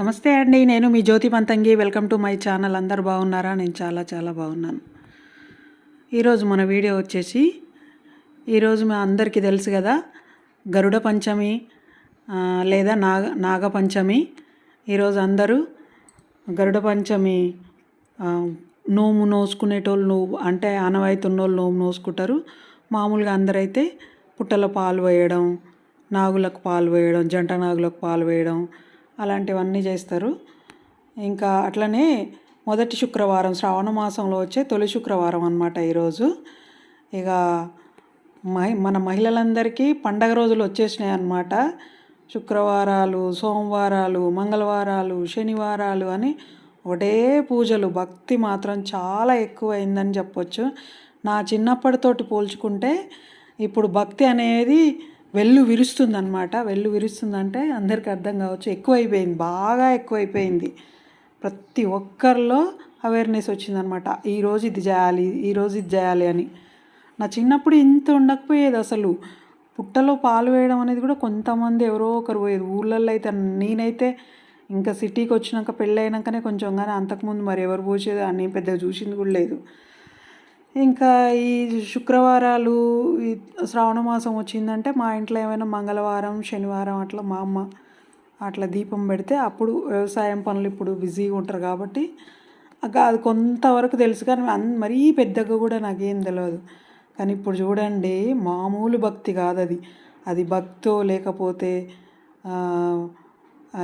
నమస్తే అండి నేను మీ Jyothi Panthangi. Welcome to my channel. అందరు బాగున్నారా? నేను చాలా చాలా బాగున్నాను. ఈరోజు మన వీడియో వచ్చేసి ఈరోజు మా అందరికీ తెలుసు కదా గరుడ పంచమి లేదా నాగ నాగ పంచమి. ఈరోజు అందరూ గరుడ పంచమి నోము నోసుకునేటోళ్ళు నోవు అంటే ఆనవాయితీ ఉన్నోళ్ళు నోము నోసుకుంటారు. మామూలుగా అందరైతే పుట్టలో పాలు వేయడం నాగులకు పాలు వేయడం జంట నాగులకు పాలు వేయడం అలాంటివన్నీ చేస్తారు. ఇంకా అట్లనే మొదటి శుక్రవారం శ్రావణ మాసంలో వచ్చే తొలి శుక్రవారం అనమాట ఈరోజు. ఇక మహి మన మహిళలందరికీ పండగ రోజులు వచ్చేసినాయి అన్నమాట. శుక్రవారాలు సోమవారాలు మంగళవారాలు శనివారాలు అని ఒకటే పూజలు. భక్తి మాత్రం చాలా ఎక్కువైందని చెప్పొచ్చు. నా చిన్నప్పటితోటి పోల్చుకుంటే ఇప్పుడు భక్తి అనేది వెల్లు విరుస్తుందన్నమాట. వెల్లు విరుస్తుందంటే అందరికీ అర్థం కావచ్చు. ఎక్కువైపోయింది. బాగా ఎక్కువైపోయింది. ప్రతి ఒక్కరిలో అవేర్నెస్ వచ్చిందనమాట ఈరోజు ఇది చేయాలి ఈరోజు ఇది చేయాలి అని. నా చిన్నప్పుడు ఇంత ఉండకపోయేది అసలు. పుట్టలో పాలు వేయడం అనేది కూడా కొంతమంది ఎవరో ఒకరు పోయేది. ఊళ్ళల్లో అయితే నేనైతే ఇంకా సిటీకి వచ్చినాక పెళ్ళి అయినాకనే కొంచెం కానీ అంతకుముందు మరి ఎవరు పోసేది? అని పెద్దగా చూసింది కూడా లేదు. ఇంకా ఈ శుక్రవారాలు ఈ శ్రావణ మాసం వచ్చిందంటే మా ఇంట్లో ఏమైనా మంగళవారం శనివారం అట్లా మా అమ్మ అట్లా దీపం పెడితే అప్పుడు వ్యవసాయం పనులు ఇప్పుడు బిజీగా ఉంటారు కాబట్టి అక్క అది కొంతవరకు తెలుసు కానీ అన్ మరీ పెద్దగా కూడా నాకేం తెలియదు కానీ ఇప్పుడు చూడండి మామూలు భక్తి కాదు అది. అది భక్తో లేకపోతే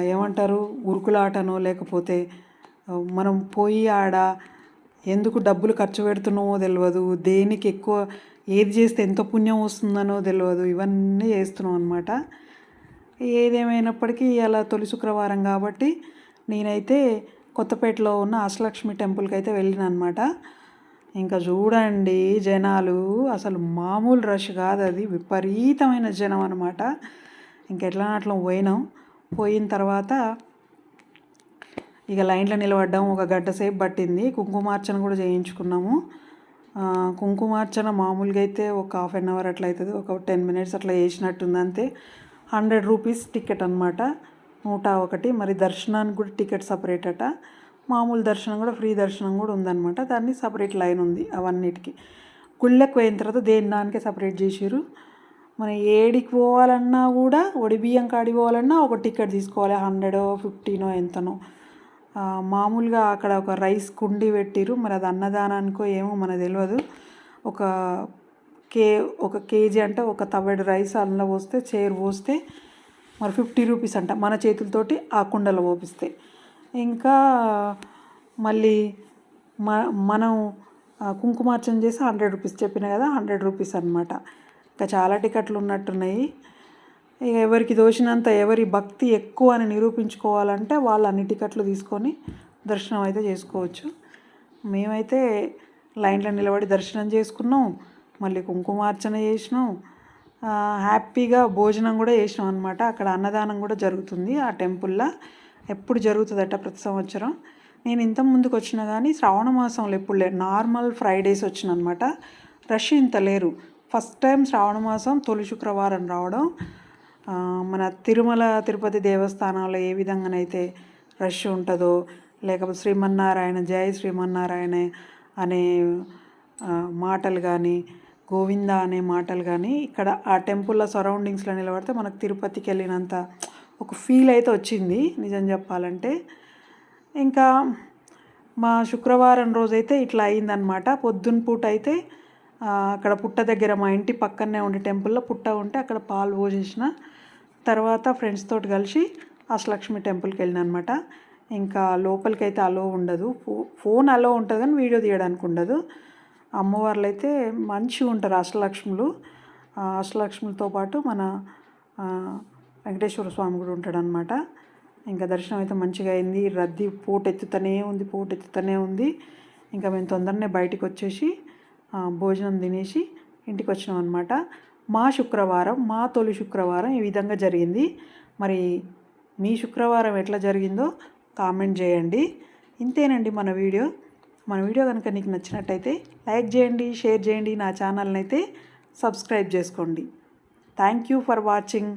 ఏమంటారు? ఉరుకులాటనో లేకపోతే మనం పోయి ఆడ ఎందుకు డబ్బులు ఖర్చు పెడుతున్నామో తెలియదు దేనికి ఎక్కువ ఏది చేస్తే ఎంత పుణ్యం వస్తుందనో తెలియదు ఇవన్నీ చేస్తున్నాం అనమాట ఏదేమైనప్పటికీ ఇలా తొలి శుక్రవారం కాబట్టి నేనైతే కొత్తపేటలో ఉన్న అష్టలక్ష్మి టెంపుల్కి అయితే వెళ్ళిన అనమాట ఇంకా చూడండి జనాలు అసలు మామూలు రష్ కాదు అది విపరీతమైన జనం అనమాట ఇంకెట్లా అట్లా పోయినాం. పోయిన తర్వాత ఇక లైన్లో నిలబడ్డాం ఒక గంట సేపు పట్టింది. కుంకుమార్చన కూడా చేయించుకున్నాము. కుంకుమార్చన మామూలుగా అయితే ఒక హాఫ్ అన్ అవర్ అట్లా అవుతుంది. ఒక టెన్ మినిట్స్ అట్లా చేసినట్టుంది అంతే. హండ్రెడ్ రూపీస్ టికెట్ అనమాట నూట ఒకటి. మరి దర్శనానికి కూడా టికెట్ సపరేట్ అట. మామూలు దర్శనం కూడా ఫ్రీ దర్శనం కూడా ఉందన్నమాట. దాన్ని సపరేట్ లైన్ ఉంది అవన్నిటికి. గుళ్ళకు పోయిన తర్వాత దేని దానికే సపరేట్ చేసారు మనం ఏడికి పోవాలన్నా కూడా ఒడి బియ్యం కాడికి పోవాలన్నా ఒక టికెట్ తీసుకోవాలి. హండ్రెడో ఫిఫ్టీనో ఎంతనో. మామూలుగా అక్కడ ఒక రైస్ కుండి పెట్టిరు మరి అది అన్నదానానికో ఏమో మనకు తెలియదు ఒక కే ఒక కేజీ అంటే ఒక తవ్వెడు రైస్ అందులో పోస్తే చేరు పోస్తే మరి ఫిఫ్టీ రూపీస్ అంట మన చేతులతోటి ఆ కుండలో పోపిస్తే. ఇంకా మళ్ళీ మ మనం కుంకుమార్చన చేసి హండ్రెడ్ రూపీస్ చెప్పిన కదా హండ్రెడ్ రూపీస్ అనమాట ఇంకా చాలా టికెట్లు ఉన్నట్టున్నాయి. ఇక ఎవరికి దోచినంత ఎవరి భక్తి ఎక్కువ అని నిరూపించుకోవాలంటే వాళ్ళు అన్ని టికెట్లు తీసుకొని దర్శనం అయితే చేసుకోవచ్చు. మేమైతే లైన్లో నిలబడి దర్శనం చేసుకున్నాం మళ్ళీ కుంకుమార్చన చేసినాం హ్యాపీగా భోజనం కూడా చేసినాం అనమాట అక్కడ అన్నదానం కూడా జరుగుతుంది ఆ టెంపుల్లో. ఎప్పుడు జరుగుతుందట ప్రతి సంవత్సరం. నేను ఇంత ముందుకు వచ్చిన కానీ శ్రావణ మాసంలో ఎప్పుడు లేరు. నార్మల్ ఫ్రైడేస్ వచ్చిన అనమాట రష్ ఇంత లేరు. ఫస్ట్ టైం శ్రావణ మాసం తొలి శుక్రవారం రావడం. మన తిరుమల తిరుపతి దేవస్థానంలో ఏ విధంగానైతే రష్ ఉంటుందో లేకపోతే శ్రీమన్నారాయణ జై శ్రీమన్నారాయణ అనే మాటలు కానీ గోవింద అనే మాటలు కానీ ఇక్కడ ఆ టెంపుల్లో సరౌండింగ్స్లో నిలబడితే మనకు తిరుపతికి వెళ్ళినంత ఒక ఫీల్ అయితే వచ్చింది నిజం చెప్పాలంటే. ఇంకా మా శుక్రవారం రోజైతే ఇట్లా అయిందనమాట పొద్దున్న పూట అయితే అక్కడ పుట్ట దగ్గర మా ఇంటి పక్కనే ఉండే టెంపుల్లో పుట్ట ఉంటే అక్కడ పాలు పోసేసిన. తర్వాత ఫ్రెండ్స్ తోటి కలిసి అష్టలక్ష్మి టెంపుల్కి వెళ్ళిన అనమాట ఇంకా లోపలికి అయితే అలో ఉండదు. ఫో ఫోన్ అలో ఉంటుంది కానీ వీడియో తీయడానికి ఉండదు. అమ్మవార్లు అయితే మంచిగా ఉంటారు అష్టలక్ష్ములు. అష్టలక్ష్ములతో పాటు మన వెంకటేశ్వర స్వామి కూడా ఉంటాడనమాట ఇంకా దర్శనం అయితే మంచిగా అయింది. రద్దీ పోటెత్తుతూనే ఉంది పోటెత్తుతూనే ఉంది. ఇంకా మేము తొందరనే బయటికి వచ్చేసి భోజనం తినేసి ఇంటికి వచ్చినాం అనమాట మా శుక్రవారం మా తొలి శుక్రవారం ఈ విధంగా జరిగింది. మరి మీ శుక్రవారం ఎట్లా జరిగిందో కామెంట్ చేయండి. ఇంతేనండి మన వీడియో. మన వీడియో కనుక నీకు నచ్చినట్టయితే లైక్ చేయండి షేర్ చేయండి. నా ఛానల్ని అయితే సబ్స్క్రైబ్ చేసుకోండి. Thank you for watching.